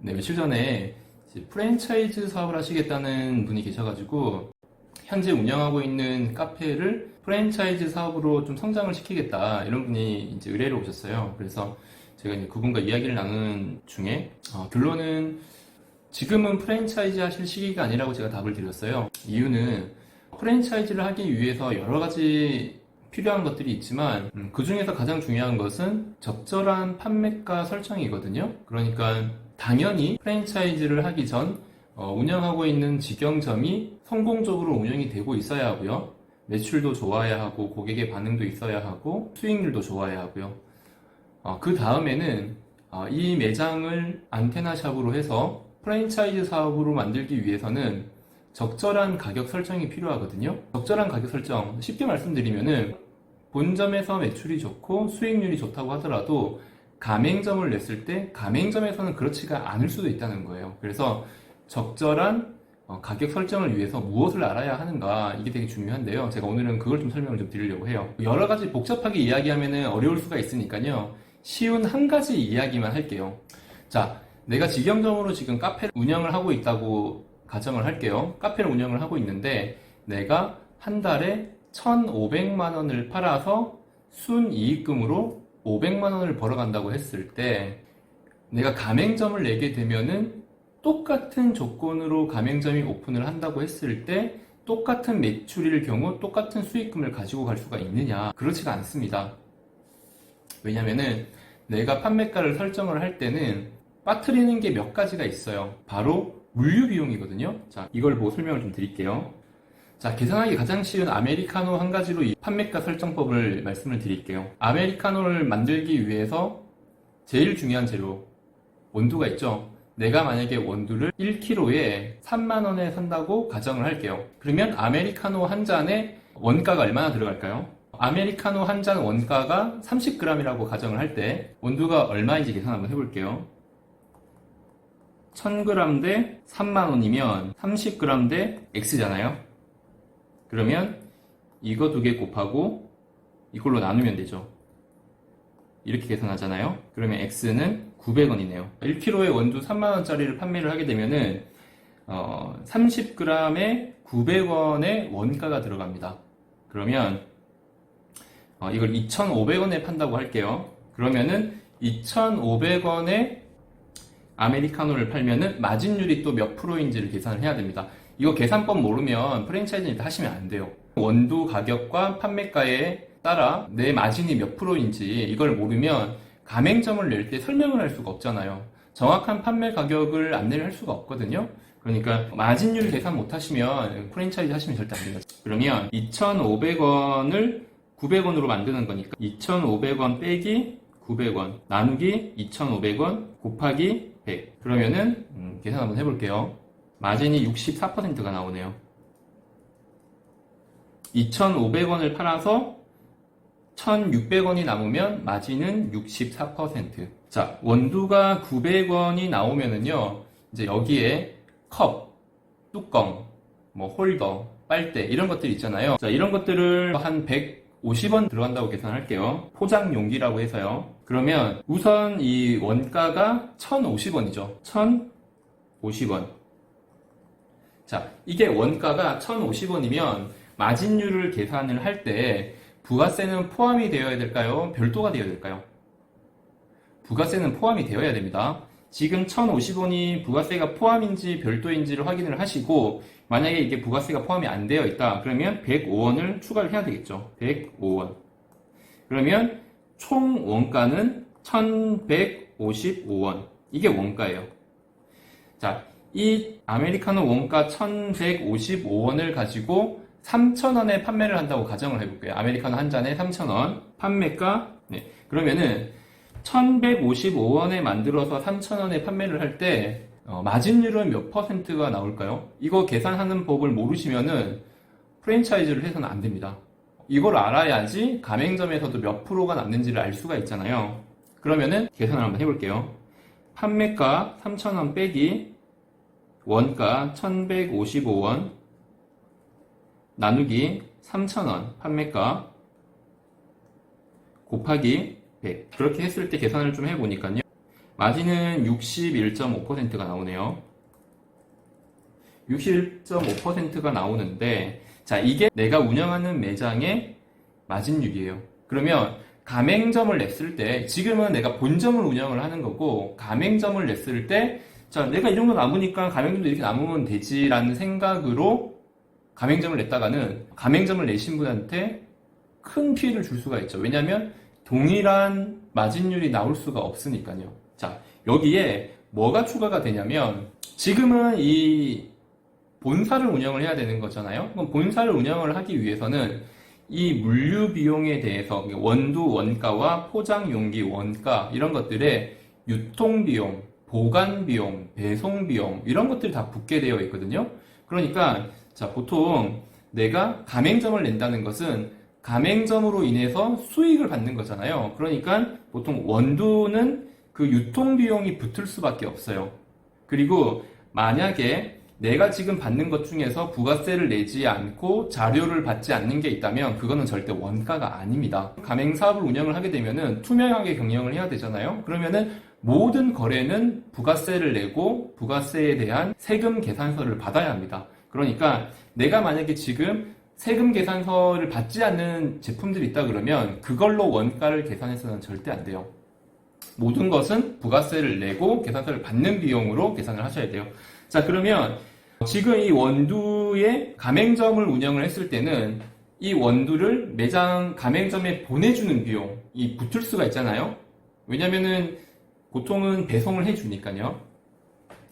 네, 며칠 전에 프랜차이즈 사업을 하시겠다는 분이 계셔가지고 현재 운영하고 있는 카페를 프랜차이즈 사업으로 좀 성장을 시키겠다 이런 분이 이제 의뢰를 오셨어요. 그래서 제가 이제 그분과 이야기를 나눈 중에 어, 결론은 지금은 프랜차이즈 하실 시기가 아니라고 제가 답을 드렸어요. 이유는 프랜차이즈를 하기 위해서 여러 가지 필요한 것들이 있지만 음, 그 중에서 가장 중요한 것은 적절한 판매가 설정이거든요. 그러니까 당연히 프랜차이즈를 하기 전 어, 운영하고 있는 직영점이 성공적으로 운영이 되고 있어야 하고요. 매출도 좋아야 하고 고객의 반응도 있어야 하고 수익률도 좋아야 하고요. 어, 그 다음에는 어, 이 매장을 안테나샵으로 해서 프랜차이즈 사업으로 만들기 위해서는 적절한 가격 설정이 필요하거든요. 적절한 가격 설정, 쉽게 말씀드리면은 본점에서 매출이 좋고 수익률이 좋다고 하더라도 가맹점을 냈을 때 가맹점에서는 그렇지가 않을 수도 있다는 거예요. 그래서 적절한 어, 가격 설정을 위해서 무엇을 알아야 하는가 이게 되게 중요한데요. 제가 오늘은 그걸 좀 설명을 좀 드리려고 해요. 여러 가지 복잡하게 이야기하면 어려울 수가 있으니까요. 쉬운 한 가지 이야기만 할게요. 자, 내가 직영점으로 지금 카페를 운영을 하고 있다고 가정을 할게요. 카페를 운영을 하고 있는데 내가 한 달에 1,500만 원을 팔아서 순이익금으로 500만 원을 벌어간다고 했을 때 내가 가맹점을 내게 되면은 똑같은 조건으로 가맹점이 오픈을 한다고 했을 때 똑같은 매출일 경우 똑같은 수익금을 가지고 갈 수가 있느냐? 그렇지가 않습니다. 왜냐면은 내가 판매가를 설정을 할 때는 빠뜨리는 게 몇 가지가 있어요. 바로 물류 비용이거든요. 자, 이걸 보고 설명을 좀 드릴게요. 자, 계산하기 가장 쉬운 아메리카노 한 가지로 이 판매가 설정법을 말씀을 드릴게요. 아메리카노를 만들기 위해서 제일 중요한 재료, 원두가 있죠. 내가 만약에 원두를 1kg에 3만원에 산다고 가정을 할게요. 그러면 아메리카노 한 잔에 원가가 얼마나 들어갈까요? 아메리카노 한 잔 원가가 30g이라고 가정을 할 때 원두가 얼마인지 계산 한번 해볼게요. 1000g 대 3만원이면 30g 대 X잖아요. 그러면 이거 두 개 곱하고 이걸로 나누면 되죠. 이렇게 계산하잖아요. 그러면 X는 900원이네요. 1kg의 원두 3만원짜리를 판매를 하게 되면은, 어, 30g에 900원의 원가가 들어갑니다. 그러면, 어, 이걸 2,500원에 판다고 할게요. 그러면은 2,500원에 아메리카노를 팔면은 마진율이 또 몇 프로인지를 계산을 해야 됩니다. 이거 계산법 모르면 프랜차이즈 일단 하시면 안 돼요. 원두 가격과 판매가에 따라 내 마진이 몇 프로인지 이걸 모르면 가맹점을 낼 때 설명을 할 수가 없잖아요. 정확한 판매 가격을 안내를 할 수가 없거든요. 그러니까 마진율 계산 못 하시면 프랜차이즈 하시면 절대 안 됩니다. 그러면 2,500원을 900원으로 만드는 거니까 2,500원 빼기 900원 나누기 2,500원 곱하기 100 그러면은 음, 계산 한번 해볼게요. 마진이 64%가 나오네요. 2,500원을 팔아서 1,600원이 남으면 마진은 64%. 자, 원두가 900원이 나오면은요, 이제 여기에 컵, 뚜껑, 뭐 홀더, 빨대, 이런 것들 있잖아요. 자, 이런 것들을 한 150원 들어간다고 계산할게요. 포장 용기라고 해서요. 그러면 우선 이 원가가 1,050원이죠. 1,050원. 자, 이게 원가가 1,050원이면 마진율을 계산을 할 때 부가세는 포함이 되어야 될까요? 별도가 되어야 될까요? 부가세는 포함이 되어야 됩니다. 지금 1,050원이 부가세가 포함인지 별도인지를 확인을 하시고 만약에 이게 부가세가 포함이 안 되어 있다. 그러면 105원을 추가를 해야 되겠죠. 105원. 그러면 총 원가는 1,155원. 이게 원가예요. 자, 이 아메리카노 원가 1,155원을 가지고 3,000원에 판매를 한다고 가정을 해볼게요. 아메리카노 한 잔에 3,000원. 판매가, 네. 그러면은 1,155원에 만들어서 3,000원에 판매를 할 때, 어, 마진율은 몇 퍼센트가 나올까요? 이거 계산하는 법을 모르시면은 프랜차이즈를 해서는 안 됩니다. 이걸 알아야지 가맹점에서도 몇 프로가 남는지를 알 수가 있잖아요. 그러면은 계산을 한번 해볼게요. 판매가 3,000원 빼기 원가 1,155원 나누기 3,000원 판매가 곱하기 100 그렇게 했을 때 계산을 좀 해보니까요 마진은 61.5%가 나오네요. 61.5%가 나오는데, 자, 이게 내가 운영하는 매장의 마진율이에요. 그러면 가맹점을 냈을 때, 지금은 내가 본점을 운영을 하는 거고, 가맹점을 냈을 때, 자, 내가 이 정도 남으니까 가맹점도 이렇게 남으면 되지라는 생각으로 가맹점을 냈다가는 가맹점을 내신 분한테 큰 피해를 줄 수가 있죠. 왜냐하면 동일한 마진율이 나올 수가 없으니까요. 자, 여기에 뭐가 추가가 되냐면 지금은 이 본사를 운영을 해야 되는 거잖아요. 그럼 본사를 운영을 하기 위해서는 이 물류 비용에 대해서 원두 원가와 포장 용기 원가 이런 것들의 유통 비용, 보관 비용, 배송 비용 이런 것들이 다 붙게 되어 있거든요. 그러니까 자 보통 내가 가맹점을 낸다는 것은 가맹점으로 인해서 수익을 받는 거잖아요. 그러니까 보통 원두는 그 유통 비용이 붙을 수밖에 없어요. 그리고 만약에 내가 지금 받는 것 중에서 부가세를 내지 않고 자료를 받지 않는 게 있다면 그거는 절대 원가가 아닙니다. 가맹 사업을 운영을 하게 되면은 투명하게 경영을 해야 되잖아요. 그러면은 모든 거래는 부가세를 내고 부가세에 대한 세금 계산서를 받아야 합니다. 그러니까 내가 만약에 지금 세금 계산서를 받지 않는 제품들이 있다 그러면 그걸로 원가를 계산해서는 절대 안 돼요. 모든 것은 부가세를 내고 계산서를 받는 비용으로 계산을 하셔야 돼요. 자, 그러면 지금 이 원두의 가맹점을 운영을 했을 때는 이 원두를 매장 가맹점에 보내주는 비용 이 붙을 수가 있잖아요. 왜냐면은 보통은 배송을 해주니까요.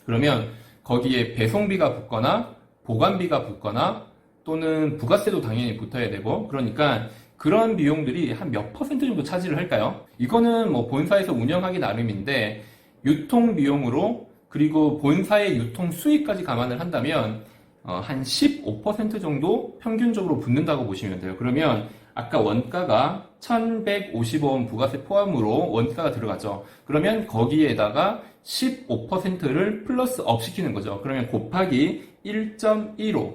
그러면 거기에 배송비가 붙거나 보관비가 붙거나 또는 부가세도 당연히 붙어야 되고 그러니까 그런 비용들이 한 몇 퍼센트 정도 차지를 할까요? 이거는 뭐 본사에서 운영하기 나름인데 유통 비용으로 그리고 본사의 유통 수익까지 감안을 한다면 어, 한 15% 정도 평균적으로 붙는다고 보시면 돼요. 그러면 아까 원가가 1150원 부가세 포함으로 원가가 들어가죠. 그러면 거기에다가 15%를 플러스 업 시키는 거죠. 그러면 곱하기 1.15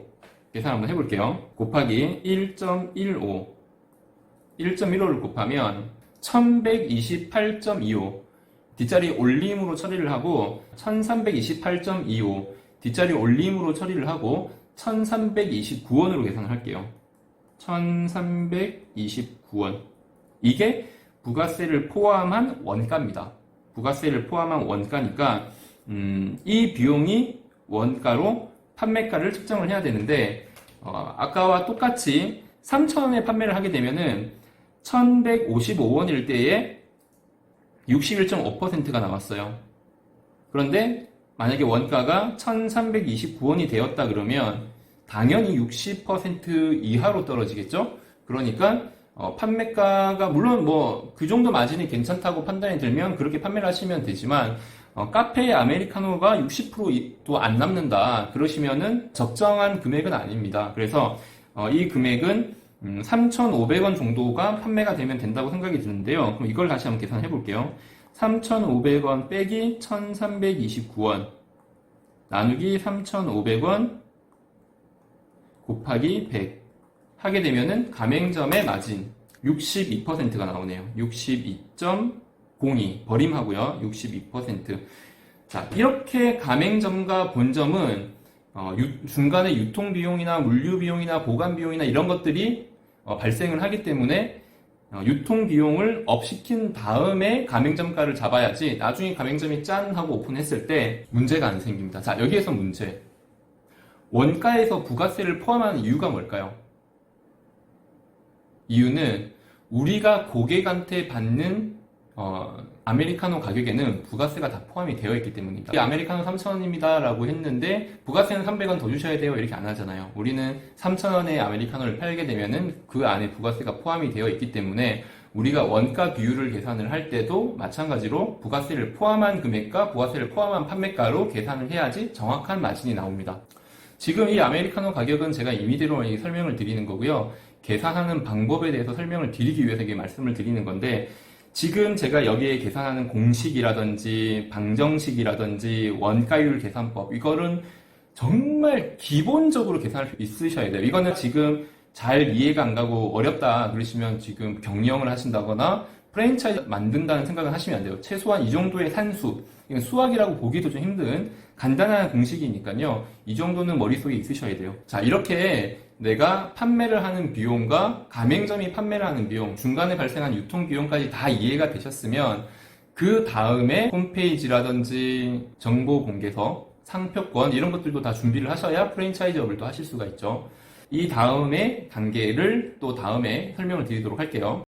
계산 한번 해볼게요. 곱하기 1.15 1.15를 곱하면 1128.25 뒷자리 올림으로 처리를 하고 1328.25 뒷자리 올림으로 처리를 하고 1329원으로 계산을 할게요. 1329원 이게 부가세를 포함한 원가입니다. 부가세를 포함한 원가니까 음, 이 비용이 원가로 판매가를 측정을 해야 되는데 어, 아까와 똑같이 3,000원에 판매를 하게 되면은 1,155원일 때에 61.5%가 나왔어요. 그런데 만약에 원가가 1,329원이 되었다 그러면 당연히 60% 이하로 떨어지겠죠? 그러니까 어, 판매가가 물론 뭐 그 정도 마진이 괜찮다고 판단이 들면 그렇게 판매를 하시면 되지만 어, 카페 아메리카노가 60%도 안 남는다 그러시면은 적정한 금액은 아닙니다. 그래서 어, 이 금액은 음, 3,500원 정도가 판매가 되면 된다고 생각이 드는데요. 그럼 이걸 다시 한번 계산해 볼게요. 3,500원 빼기 1,329원 나누기 3,500원 곱하기 100 하게 되면은 가맹점의 마진 62%가 나오네요. 62.02 버림하고요. 62%. 자, 이렇게 가맹점과 본점은 어, 유- 중간에 유통 비용이나 물류 비용이나 보관 비용이나 이런 것들이 어, 발생을 하기 때문에 어, 유통 비용을 업시킨 다음에 가맹점가를 잡아야지 나중에 가맹점이 짠 하고 오픈했을 때 문제가 안 생깁니다. 자, 여기에서 문제. 원가에서 부가세를 포함하는 이유가 뭘까요? 이유는 우리가 고객한테 받는 어, 아메리카노 가격에는 부가세가 다 포함이 되어 있기 때문입니다. 이 아메리카노 3,000원입니다 라고 했는데 부가세는 300원 더 주셔야 돼요 이렇게 안 하잖아요. 우리는 3,000원에 아메리카노를 팔게 되면은 그 안에 부가세가 포함이 되어 있기 때문에 우리가 원가 비율을 계산을 할 때도 마찬가지로 부가세를 포함한 금액과 부가세를 포함한 판매가로 계산을 해야지 정확한 마진이 나옵니다. 지금 이 아메리카노 가격은 제가 임의대로 설명을 드리는 거고요. 계산하는 방법에 대해서 설명을 드리기 위해서 이게 말씀을 드리는 건데 지금 제가 여기에 계산하는 공식이라든지 방정식이라든지 원가율 계산법 이거는 정말 기본적으로 계산할 수 있으셔야 돼요. 이거는 지금 잘 이해가 안 가고 어렵다 그러시면 지금 경영을 하신다거나 프랜차이즈 만든다는 생각을 하시면 안 돼요. 최소한 이 정도의 산수, 수학이라고 보기도 좀 힘든 간단한 공식이니까요. 이 정도는 머릿속에 있으셔야 돼요. 자, 이렇게 내가 판매를 하는 비용과 가맹점이 판매를 하는 비용, 중간에 발생한 유통 비용까지 다 이해가 되셨으면 그 다음에 홈페이지라든지 정보 공개서, 상표권 이런 것들도 다 준비를 하셔야 프랜차이즈업을 또 하실 수가 있죠. 이 다음에 단계를 또 다음에 설명을 드리도록 할게요.